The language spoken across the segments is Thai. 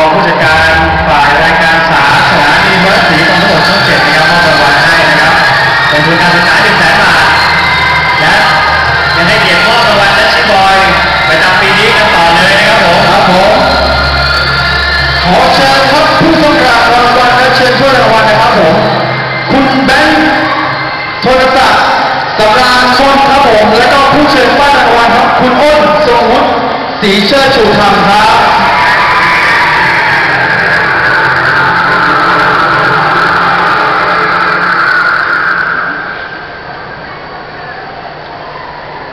องผู้จัดการฝ่ายรายการสาสนามีเวิร์สสีตำรวจช่องเจ็ดนะครับมอบรางวัลให้นะครับเป็นทุนการศึกษาหนึ่งแสนบาทและยังให้เกียรติมอบรางวัลและชิบอยประจำปีนี้กันต่อเลยนะครับผมครับผมขอเชิญครับผู้ต้องการรางวัลและเชิญผู้รางวัลนะครับผมคุณแบงค์โทรศัพท์สำราญส้นครับผมและก็ผู้เชิญป้ารางวัลครับคุณอ้นทรงวุฒิสีเชิดชู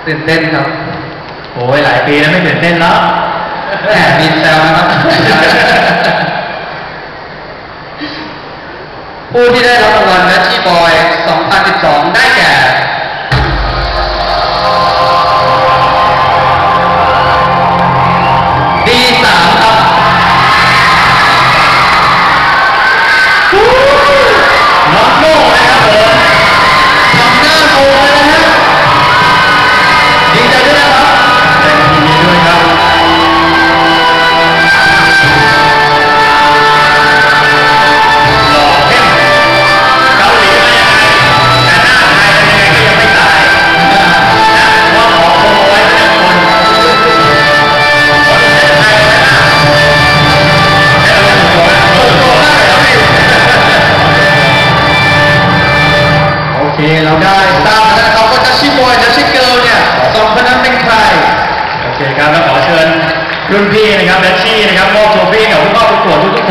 ตื่นเต้นครับโอ้ยหลายปีแล้วไม่ตื่นเต้นแล้วแหมมีแซวนะครับ ผู้ที่ได้รับรางวัลนัชชีบอย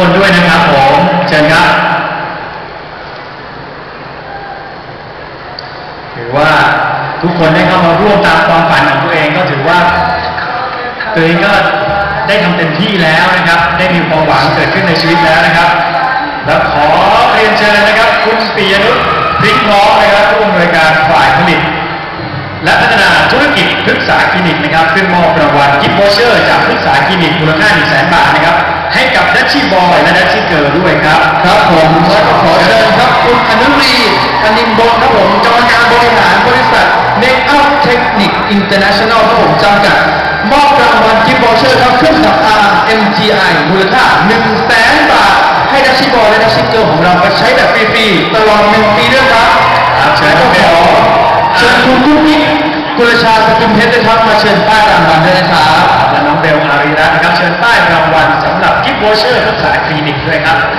คนด้วยนะครับผมเชิญครับ ถือว่าทุกคนได้เข้ามาร่วมตามความฝันของตัวเองก็ถือว่าตัวเองก็ได้ทำเต็มที่แล้วนะครับ ได้มีความหวังเกิดขึ้นในชีวิตแล้วนะครับ แล้วขอเรียนเชิญนะครับ คุณปียนุชพริ้งพร้อมนะครับผู้อำนวยการฝ่ายผลิต และพัฒนาธุรกิจพฤกษาคลินิกนะครับ ขึ้นมอบรางวัลกิฟต์วอเชอร์จากพฤกษาคลินิกมูลค่า1 0 0 0 0แบาทนะครับ ให้กับดัชชี่บอยและดัชชี่เกิร์ลด้วยครับ ครับผมแล้วก็ขอเชิญครับคุณอนุรีอนิมบงครับผมกรรมการบริหารบริษัท Make Up Technic International ครับผมจำกัดมอบรางวัลกิฟต์วอเชอร์ครับเครื่องสำอาง MGI มูลค่า1 0 0 0 0แสนบาท ให้ดัชชี่บอยและดัชชี่เกิร์ลของเราไปใช้แบบฟรีๆตลอดหนึ่งปีด้วยครับครับเชิญและคก็รับขอเชิญคุณกุ๊กกิ๊กกุลชาสกุลเพชรนะครับมาเชิญป้ายรางวัลด้วยนะครับและน้องเบลอารีรัตน์นะครับเชิญป้ายรางวัล สำหรับกิฟต์วอเชอร์พฤกษาคลินิกด้วยครับ เชิญครับ